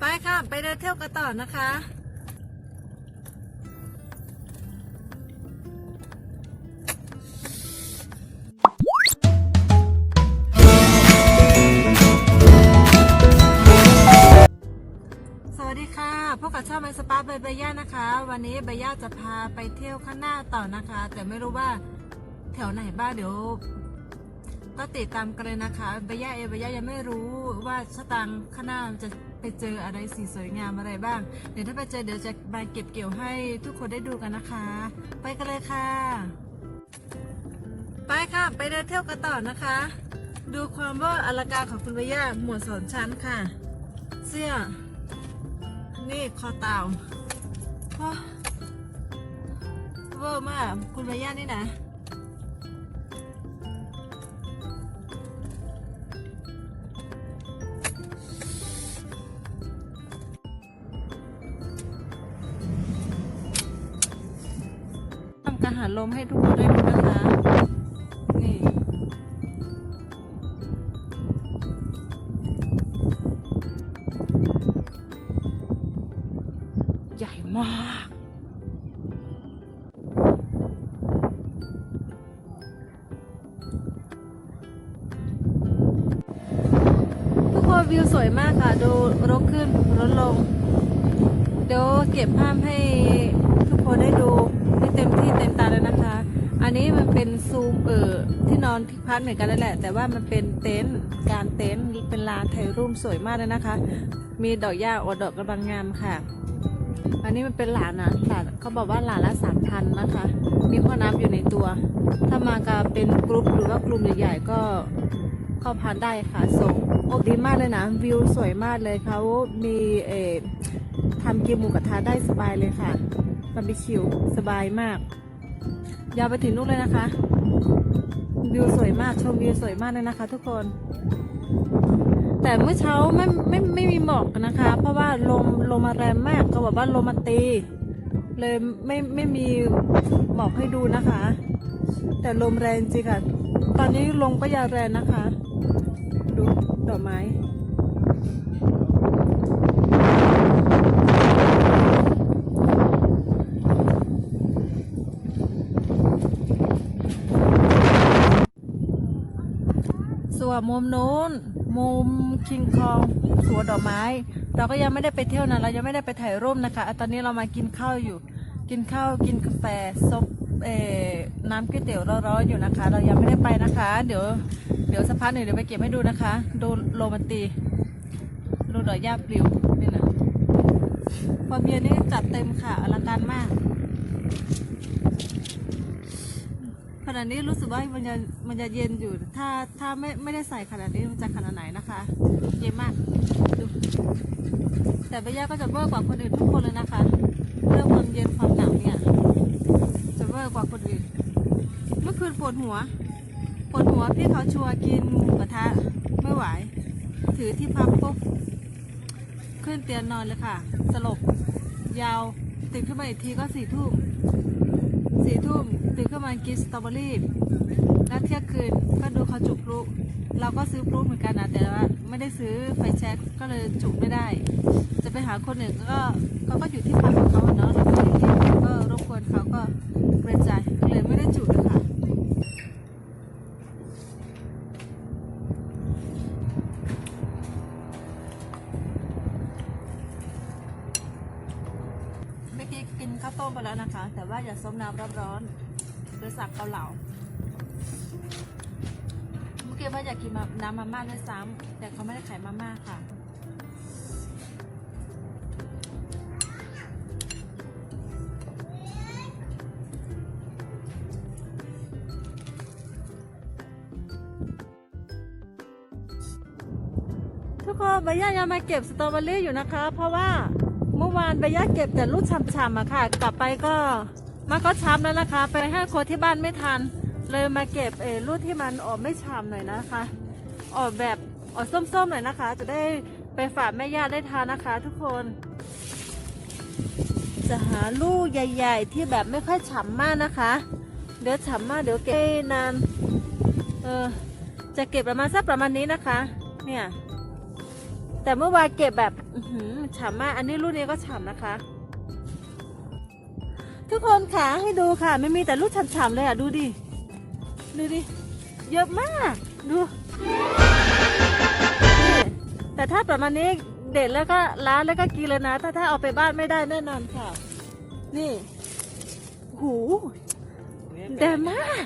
ไปค่ะ ไปเดินเที่ยวกันต่อนะคะสวัสดีค่ะพบกับช่องไมสปาเบย์เบย่านะคะ วันนี้เบย่าจะพาไปเที่ยวข้างหน้าต่อนะคะ แต่ไม่รู้ว่าแถวไหนบ้างเดี๋ยว ก็ติดตามกันเลยนะคะเบย่าเองเบย่ายังไม่รู้ว่าสตางค์ข้างหน้าจะ ไปเจออะไรสีสวยงามอะไรบ้าง เดี๋ยวถ้าไปเจอเดี๋ยวจะมาเก็บเกี่ยวให้ทุกคนได้ดูกันนะคะ ไปกันเลยค่ะ ไปค่ะ ไปเดินเที่ยวกันต่อนะคะ ดูความว่าอลังการของคุณเบย่าหมวดสอนชั้นค่ะ เสื้อ นี่คอเต่าว้าเวอร์มากคุณเบย่านี่นะ การหาลมให้ทุกคนได้ดูนะคะ นี่ ใหญ่มากทุกคนวิวสวยมากค่ะ ดูรถขึ้นรถลง เดี๋ยวเก็บภาพให้ทุกคนได้ดู มที่เต็มตาเลยนะคะ อันนี้มันเป็นซูมเออที่นอนที่พักเหมือนกันนั่นแหละ แต่ว่ามันเป็นเต็นท์การเต็นท์เป็นลานถ่ายรูปสวยมากเลยนะคะ มีดอกหญ้าอวดอกกระบังงามค่ะ อันนี้มันเป็นหลานนะหลานเขาบอกว่าหลานละสามพันนะคะ มีพ่อน้ำอยู่ในตัว ถ้ามากับเป็นกรุ๊ปหรือว่ากลุ่มใหญ่ๆก็เข้าพันได้ค่ะส่งโอ้ดีมากเลยนะวิวสวยมากเลยเขามีเอทำกินหมูกระทะได้สบายเลยค่ะาร์บีคิวสบายมาก ยาวไปถึงนู่นเลยนะคะ วิวสวยมากชมวิวสวยมากเลยนะคะ ทุกคน แต่เมื่อเช้าไม่ไม่ไม่มีหมอกนะคะ เพราะว่าลมลมมาแรงมากเขาบอกว่าลมมาตี เลยไม่ไม่มีหมอกให้ดูนะคะ แต่ลมแรงจริงค่ะ ตอนนี้ลมก็ยาแรงนะคะ ดูดอกไม้ มุมนู้น มุมคิงคองสวนดอกไม้ เราก็ยังไม่ได้ไปเที่ยวนะเรายังไม่ได้ไปถ่ายรูปนะคะตอนนี้เรามากินข้าวอยู่ กินข้าวกินกาแฟซบเอ่น้ำก๋วยเตี๋ยวร้อนๆอยู่นะคะ เรายังไม่ได้ไปนะคะ เดี๋ยวเดี๋ยวสักพักหนึ่งเดี๋ยวไปเก็บให้ดูนะคะ ดูโรมันตีดูดอกหญ้าปลิวนี่นะพอเบียร์นี่จัดเต็มค่ะอลังการมาก ขนาดนี้รู้สึกว่ามันจะมันจะเย็นอยู่ ถ้าถ้าไม่ไม่ได้ใส่ขนาดนี้มันจะขนาดไหนนะคะ เย็นมากดูแต่ใบย่าก็จะเวอร์กว่าคนอื่นทุกคนเลยนะคะ เรื่องความเย็นความหนาวเนี่ย จะเวอร์กว่าคนอื่น เมื่อคืนปวดหัว ปวดหัวพี่เขาชวนกินหมูกระทะไม่ไหว ถือที่พับปุ๊บขึ้นเตียงนอนเลยค่ะ สลบ ยาวตื่นขึ้นมาอีกทีก็สี่ทุ่ม สี่ทุ่มตื่นขึ้นมากินสตรอเบอรี่ แล้วเที่ยงคืนก็ดูเขาจุกพลุเราก็ซื้อพลุเหมือนกันนะแต่ว่าไม่ได้ซื้อไฟแช็กก็เลยจุกไม่ได้ จะไปหาคนหนึ่งก็เขาก็อยู่ที่พักของเขาเนาะเราก็อยู่ที่ก็รบกวนเขาก็เกรงใจาย นะคะ แต่ว่าอย่าซดน้ำร้อนๆโดยสั่งเกาเหลา เมื่อกี้ว่าอยากกินน้ำมาม่าด้วยซ้ำแต่เขาไม่ได้ขายมาม่าค่ะทุกคนใบย่ายังมาเก็บสตรอเบอรี่อยู่นะคะ เพราะว่า เมื่อวานใบย่าเก็บแต่ลูกฉ่ำๆอะค่ะ กลับไปก็มันก็ช้ำแล้วนะคะ ไปให้คนที่บ้านไม่ทัน เลยมาเก็บเออลูกที่มันออกไม่ฉ่ำหน่อยนะคะ ออกแบบออกส้มๆหน่อยนะคะ จะได้ไปฝากแม่ย่าได้ทานนะคะ ทุกคน จะหาลูกใหญ่ ๆ ที่แบบไม่ค่อยฉ่ำมากนะคะ เดี๋ยวฉ่ำมากเดี๋ยวเก็บนานเออจะเก็บประมาณสักประมาณนี้นะคะ เนี่ย แต่เมื่อวานเก็บแบบหืฉ่ำมาก อันนี้รุ่นนี้ก็ฉ่ำนะคะ ทุกคนค่ะให้ดูค่ะ ไม่มีแต่ลูกฉ่ำๆเลยอะ ดูดิ ดูดิ เยอะมาก ดู แต่ถ้าประมาณนี้เด็ดแล้วก็ล้างแล้วก็กินเลยนะ ถ้าถ้าเอาไปบ้านไม่ได้แน่นอนค่ะ นี่ หูแดงมาก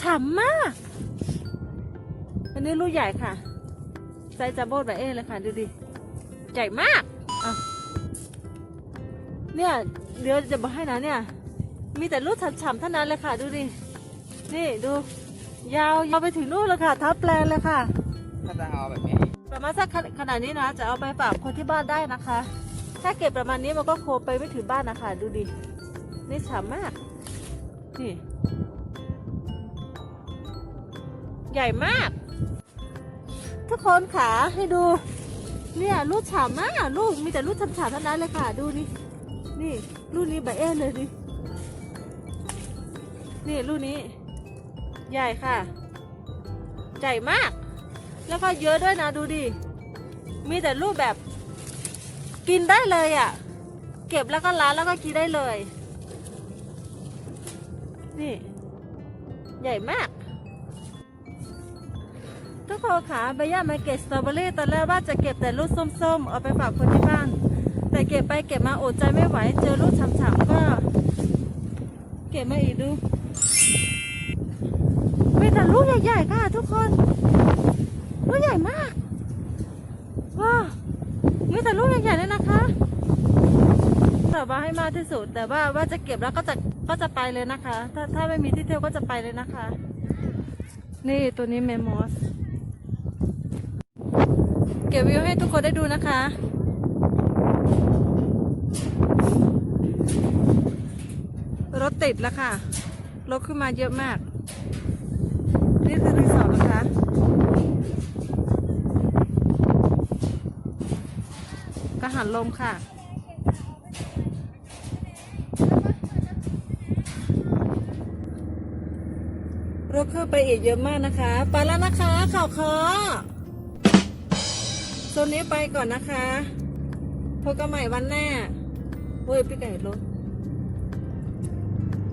ฉ่ำมาก อันนี้ลูกใหญ่ค่ะ ไซส์จัมโบ้แบบเอเลยค่ะดูดิใหญ่มากอะเนี่ยเดี๋ยวจะบอกให้นะเนี่ย มีแต่ลูกฉ่ำๆเท่านั้นเลยค่ะ ดูดิ นี่ดู ยาวยาวไปถึงนู่นเลยค่ะทับแปลงเลยค่ะ ถ้าจะเอาแบบนี้ ประมาณสักขนาดนี้นะ จะเอาไปฝากคนที่บ้านได้นะคะ ถ้าเก็บประมาณนี้มันก็โคไปไม่ถึงบ้านนะคะ ดูดิ นี่ฉ่ำมาก นี่ ใหญ่มาก ทุกคนขาให้ดู เนี่ยลูกฉ่ำมากลูกมีแต่ลูกฉ่ำๆเท่านั้นเลยค่ะ ดูนี่นี่ลูกนี้ใบเอ็นเลยดินี่ลูกนี้ ใหญ่ค่ะ ใหญ่มาก แล้วก็เยอะด้วยนะดูดิ มีแต่รูปแบบ กินได้เลยอะ่ะ เก็บแล้วก็ล้างแล้วก็กินได้เลย นี่ ใหญ่มาก ทุกคนค่ะใบย่ามาเก็บสตรอเบอรี่ตอนแรกว่าจะเก็บแต่ลูกส้มๆ เอาไปฝากคนที่บ้าน แต่เก็บไปเก็บมาอดใจไม่ไหว เจอลูกฉ่ำๆก็ เก็บมาอีกดูมีแต่ลูกใหญ่ๆค่ะทุกคน ลูกใหญ่มากว้าวมีแต่ลูกใหญ่ๆเลยนะคะแต่ว่าให้มากที่สุด แต่ว่าว่าจะเก็บแล้วก็จะก็จะไปเลยนะคะ ถ้าถ้าไม่มีที่เที่ยวก็จะไปเลยนะคะ นี่ตัวนี้เมมอส ก็บวิวให้ทุกคนได้ดูนะคะ รถติดแล้วค่ะ รถขึ้นมาเยอะมาก นี่คือรีสอร์ทนะคะ กระหันลมค่ะรถเข้าไปอีกเยอะมากนะคะ ไปแล้วนะคะข่าวคอ โซนนี้ไปก่อนนะคะพบกันใหม่วันหน้าโอ้ยพี่ไก่รถ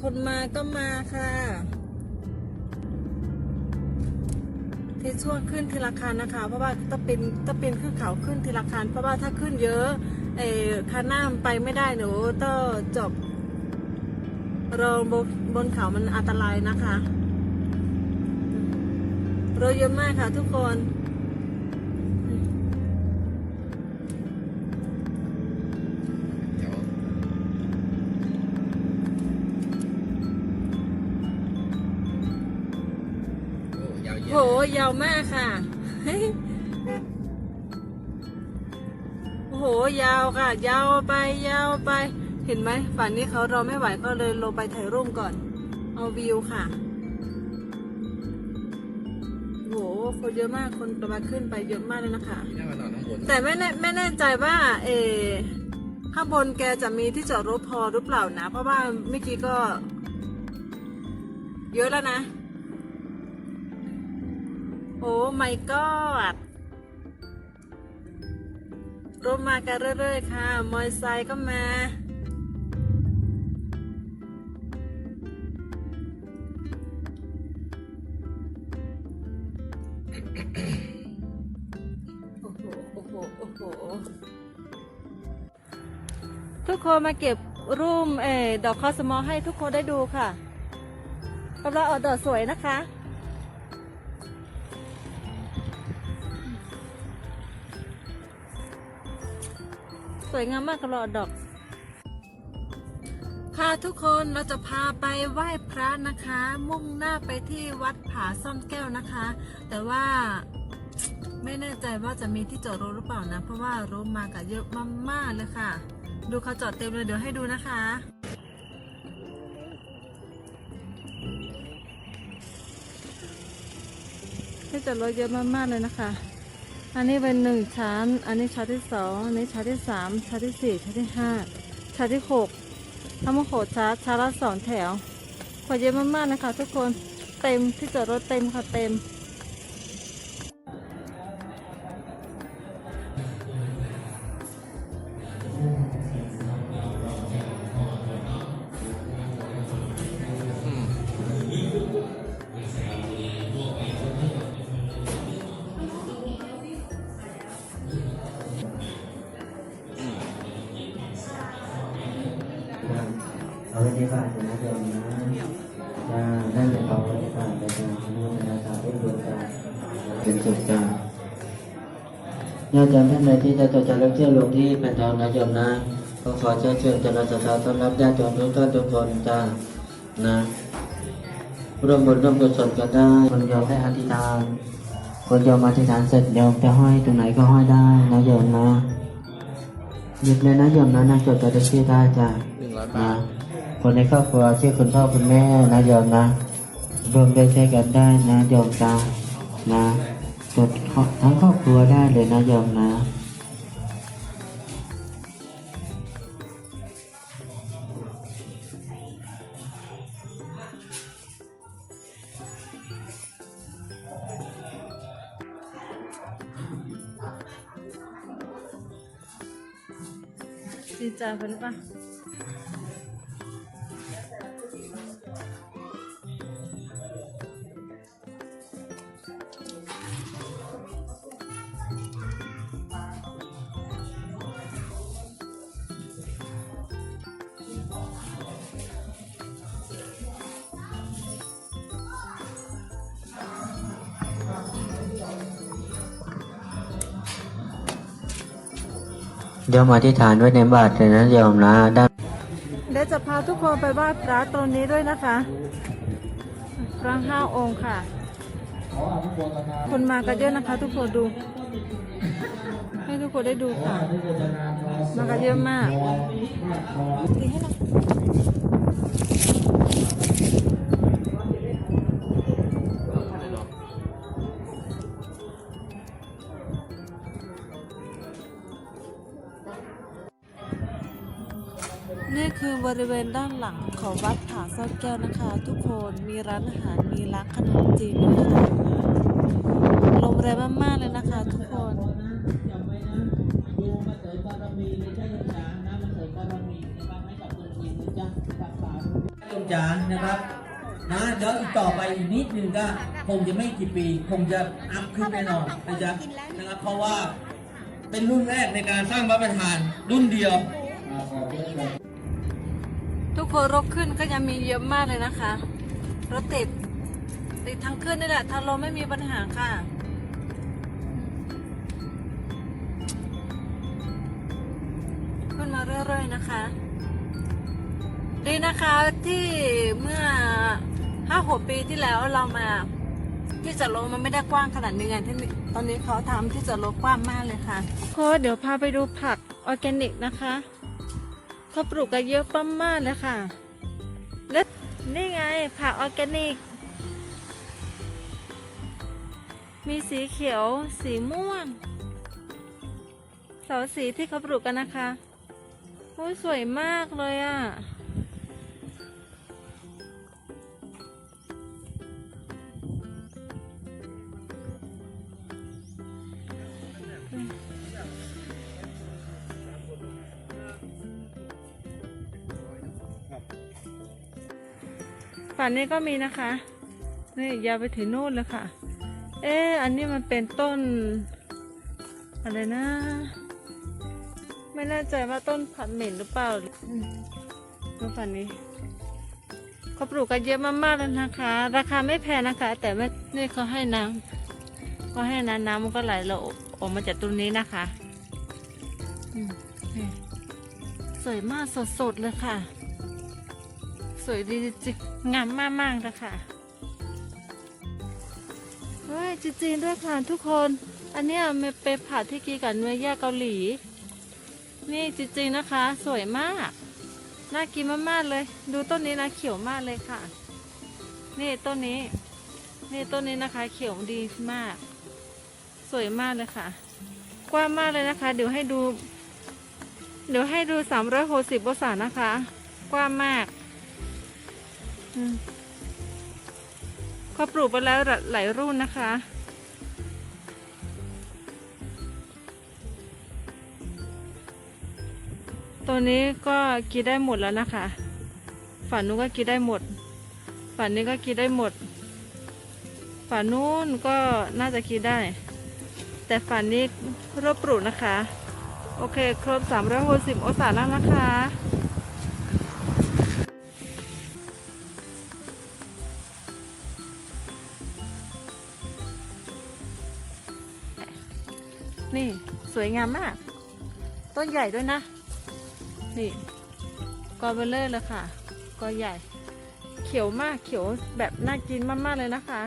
คนมาก็มาค่ะ ที่ช่วงขึ้นทีละคันนะคะ เพราะว่าต้องเป็นต้องเป็นขึ้นเขาขึ้นทีละคันเพราะว่าถ้าขึ้นเยอะเออคันหน้ามันไปไม่ได้หนูต้องจบรอบนบนเขามันอันตรายนะคะรถเยอะมากค่ะทุกคน หยาวมากค่ะ โอ้โห ยาวค่ะ ยาวไปยาวไป เห็นไหมฝั่งนี้เขารอไม่ไหวก็เลยลงไปถ่ายรูปก่อน เอาวิวค่ะ โห คนเยอะมาก คนประมาขึ้นไปเยอะมากเลยนะคะ นี่น่ามานอนข้างบนแต่ไม่แน่ไม่แน่ใจว่าเออข้างบนแกจะมีที่จอดรถพอหรือเปล่านะ เพราะว่าเมื่อกี้ก็ เยอะแล้วนะ โอ้ my god รถมากันเรื่อยๆค่ะ มอเตอร์ไซค์ก็มา โอ้โห โอ้โห โอ้โห ทุกคนมาเก็บรูปเอดอกคอสมอให้ทุกคนได้ดูค่ะกำลังออกดอกสวยนะคะ วยงามมากกำลังอดอก ค่ะทุกคนเราจะพาไปไหว้พระนะคะ มุ่งหน้าไปที่วัดผาซ่อนแก้วนะคะ แต่ว่าไม่แน่ใจว่าจะมีที่จอดรถหรือเปล่านะ เพราะว่ารถมากันเยอะมากๆเลยค่ะ ดูเขาจอดเต็มเลยเดี๋ยวให้ดูนะคะที่จอดรถเยอะมากๆเลยนะคะ อันนี้เป็นหนึ่งชั้น อันนี้ชั้นที่สองอันนี้ชั้นที่สามชั้นที่สี่ชั้นที่ห้าชั้นที่หกทั้งหมดหกชั้นชั้นละสองแถวขอเยอะมากๆนะคะทุกคน เต็มที่จอดรถเต็มค่ะเต็ม ฏิบัตินะโยมนะจ้านั่นเป็นของปฏิบัติแต่จ้าอนุโมทนาสาธุบุญจ้าเป็นสุขจ้าญาติโยมท่านใดที่จะต่อจากเรื่องเชื่อลงที่เป็นทองนะโยมนะก็ขอเชิญชวนจนศรัทธาต้อนรับญาติโยมทุกท่านทุกคนจ้านะร่วมบุญร่วมกุศลกันได้คนโยมได้อธิษฐานคนโยมอธิษฐานเสร็จโยมจะห้อยตรงไหนก็ห้อยได้นะโยมนะหยิบเลยนะโยมนะนะจดตัวชื่อได้จ้าหนึ่งร้อยนะบาท คนในครอบครัวชื่อคุณพ่อคุณแม่นะโยมนะรวมด้วยช่วยกันได้นะโยมตานะจดทั้งครอบครัวได้เลยนะโยมนะดีใจไปหรือเปล่ ยอมอธิษฐานไว้ในบาตรเลยนะโยมนะด้านเดี๋ยวจะพาทุกคนไปไหว้พระตรงนี้ด้วยนะคะพระห้าองค์ค่ะ คนมากันเยอะนะคะ ทุกคนดู ให้ทุกคนได้ดูค่ะ มากันเยอะมาก นี่คือบริเวณด้านหลังของวัดผาซ่อนแก้วนะคะ ทุกคนมีร้านอาหารมีร้านขนมจีนด้วยค่ะโรงแรมมากๆเลยนะคะทุกคนโยมจ๋านะครับนะเดี๋ยวอีกต่อไปอีกนิดนึงก็คงจะไม่กี่ปี คงจะอัพขึ้นแน่นอนนะจ๊ะนะครับเพราะว่าเป็นรุ่นแรกในการสร้างพระประธานรุ่นเดียว คนรถขึ้นก็ยังมีเยอะมากเลยนะคะ รถติดติดทั้งขึ้นนี่แหละทางลงไม่มีปัญหาค่ะขึ้นมาเรื่อยๆนะคะ ดีนะคะที่เมื่อห้าหกปีที่แล้วเรามา ที่จะลงมันไม่ได้กว้างขนาดนี้ไงที่ตอนนี้เขาทำที่จะลงกว้างมากเลยค่ะโค้ดเดี๋ยวพาไปดูผักออร์แกนิกนะคะ เขาปลูกกันเยอะปั้มมากเลยค่ะ และนี่ไงผักออร์แกนิก มีสีเขียว สีม่วงสองสีที่เขาปลูกกันนะคะโอ้สวยมากเลยอะ่ะ ฝั่งนี้ก็มีนะคะ นี่ยาวไปถึงนู่นเลยค่ะ เอ๊อันนี้มันเป็นต้น อะไรนะ ไม่แน่ใจว่าต้นผัดเหม็นหรือเปล่าดูฝั่งนี้เขาปลูกกันเยอะมากๆเลยนะคะ ราคาไม่แพงนะคะ แต่ไม่นี่เขาให้น้ำเขาให้น้ำน้ำมันก็ไหลเราออกมาจากตรงนี้นะคะสวยมากสดๆเลยค่ะ สวยดีจริงงามมากๆเลยค่ะเฮ้ยจีนๆด้วยค่ะทุกคน อันเนี้ยมันเป็นผัดที่กินกับเนื้อย่างเกาหลี นี่จริงๆนะคะ สวยมาก น่ากินมากๆเลย ดูต้นนี้นะเขียวมากเลยค่ะ นี่ต้นนี้ นี่ต้นนี้นะคะ เขียวดีมาก สวยมากเลยค่ะ กว้างมากเลยนะคะ เดี๋ยวให้ดู เดี๋ยวให้ดูสามร้อยหกสิบองศานะคะ กว้างมาก เขาปลูกไปแล้วหลายรุ่นนะคะ ตัวนี้ก็กินได้หมดแล้วนะคะ ฝั่งนู้นก็กินได้หมด ฝั่งนี้ก็กินได้หมด ฝั่งนู้นก็น่าจะกินได้ แต่ฝั่งนี้รบปลูกนะคะ โอเค ครบ360องศาแล้วนะคะ สวยงามมาก ต้นใหญ่ด้วยนะ นี่ กอเบลเลอร์เลยค่ะ กอใหญ่ เขียวมากเขียวแบบน่ากินมากๆเลยนะคะ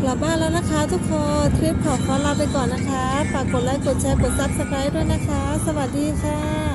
กลับบ้านแล้วนะคะทุกคน ทริปขอขอลาไปก่อนนะคะ ฝากกดไลค์ กดแชร์ กดซับสไครต์ด้วยนะคะ สวัสดีค่ะ